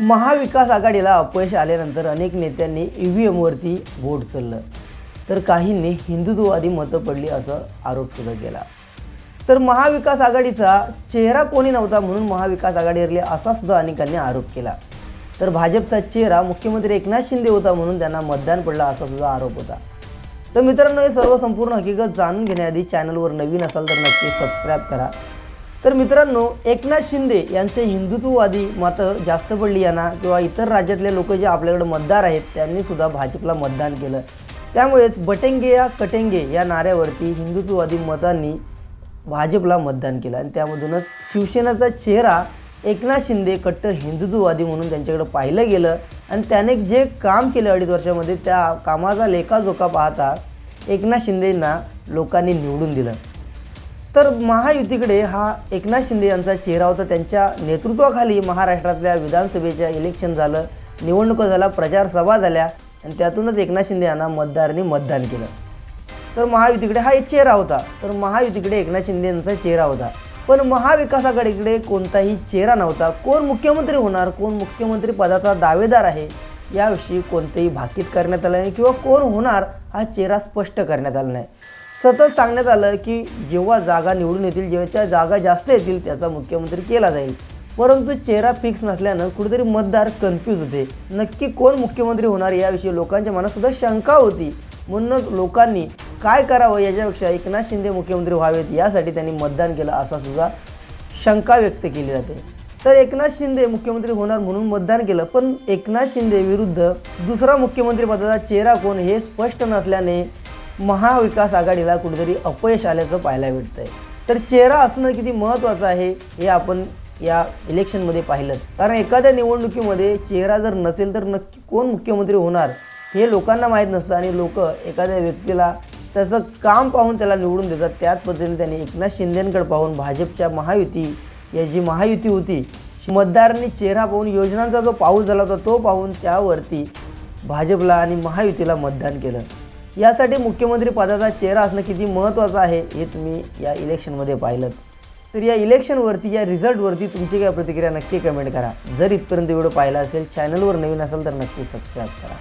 महाविकास आघाडीला अपयश आल्यानंतर अनेक नेत्यांनी ई व्ही एमवरती बोट चाललं तर काहींनी हिंदुत्ववादी मतं पडली असं आरोपसुद्धा केला. तर महाविकास आघाडीचा चेहरा कोणी नव्हता म्हणून महाविकास आघाडीवरले असा सुद्धा अनेकांनी आरोप केला. तर भाजपचा चेहरा मुख्यमंत्री एकनाथ शिंदे होता म्हणून त्यांना मतदान पडलं असा सुद्धा आरोप होता. तर मित्रांनो हे सर्व संपूर्ण हकीकत जाणून घेण्याआधी चॅनलवर नवीन असाल तर नक्की सबस्क्राईब करा. तर मित्रांनो एकनाथ शिंदे यांचे हिंदुत्ववादी मतं जास्त पडली यांना किंवा इतर राज्यातले लोक जे आपल्याकडे मतदार आहेत त्यांनी सुद्धा भाजपला मतदान केलं. त्यामुळेच बटेंगे या कटेंगे या नाऱ्यावरती हिंदुत्ववादी मतांनी भाजपला मतदान केलं आणि त्यामधूनच शिवसेनाचा चेहरा एकनाथ शिंदे कट्टर हिंदुत्ववादी म्हणून त्यांच्याकडे पाहिलं गेलं आणि त्याने जे काम केलं अडीच वर्षामध्ये त्या कामाचा लेखाजोखा पाहता एकनाथ शिंदेंना लोकांनी निवडून दिलं. तर महायुतीकडे हा एकनाथ शिंदे यांचा चेहरा होता. त्यांच्या नेतृत्वाखाली महाराष्ट्रातल्या विधानसभेच्या इलेक्शन झालं निवडणुका झाल्या प्रचार सभा झाल्या आणि त्यातूनच एकनाथ शिंदे यांना मतदारांनी मतदान केलं. तर महायुतीकडे हा एक चेहरा होता. तर महायुतीकडे एकनाथ शिंदे यांचा चेहरा होता. पण महाविकास आघाडीकडे कोणताही चेहरा नव्हता. कोण मुख्यमंत्री होणार कोण मुख्यमंत्री पदाचा दावेदार आहे याविषयी कोणतेही भाकीत करण्यात आलं नाही किंवा कोण होणार हा चेहरा स्पष्ट करण्यात आला नाही. सतत सांगण्यात आलं की जेव्हा जागा निवडून येतील जेव्हा जागा जास्त येतील त्याचा मुख्यमंत्री केला जाईल. परंतु चेहरा फिक्स नसल्यानं कुठेतरी मतदार कन्फ्यूज होते. नक्की कोण मुख्यमंत्री होणार याविषयी लोकांच्या मनात सुद्धा शंका होती. म्हणूनच लोकांनी काय करावं याच्यापेक्षा एकनाथ शिंदे मुख्यमंत्री व्हावेत यासाठी त्यांनी मतदान केलं असा सुद्धा शंका व्यक्त केली जाते. तर एकनाथ शिंदे मुख्यमंत्री होणार म्हणून मतदान केलं पण एकनाथ शिंदे विरुद्ध दुसरा मुख्यमंत्री पदाचा चेहरा कोण हे स्पष्ट नसल्याने महाविकास आघाडीला कुठेतरी अपयश आल्याचं पाहायला भेटतंय तर चेहरा असणं किती महत्त्वाचं आहे हे आपण या इलेक्शनमध्ये पाहिलं. कारण एखाद्या निवडणुकीमध्ये चेहरा जर नसेल तर नक्की कोण मुख्यमंत्री होणार हे लोकांना माहीत नसतं आणि लोक एखाद्या व्यक्तीला त्याचं काम पाहून त्याला निवडून देतात. त्याच पद्धतीने त्यांनी एकनाथ शिंदेंकडे पाहून भाजपच्या महायुती या जी महायुती होती मतदारांनी चेहरा पाहून योजनांचा जो पाऊस झाला होता तो पाहून त्यावरती भाजपला आणि महायुतीला मतदान केलं. यासाठी मुख्यमंत्री पदाचा चेहरा असणं किती महत्त्वाचं आहे हे तुम्ही या इलेक्शनमध्ये पाहिलं तर या इलेक्शनवरती या रिझल्टवरती तुमची काय प्रतिक्रिया नक्की कमेंट करा. जर इथपर्यंत व्हिडिओ पाहिला असेल चॅनलवर नवीन असेल तर नक्की सबस्क्राईब करा.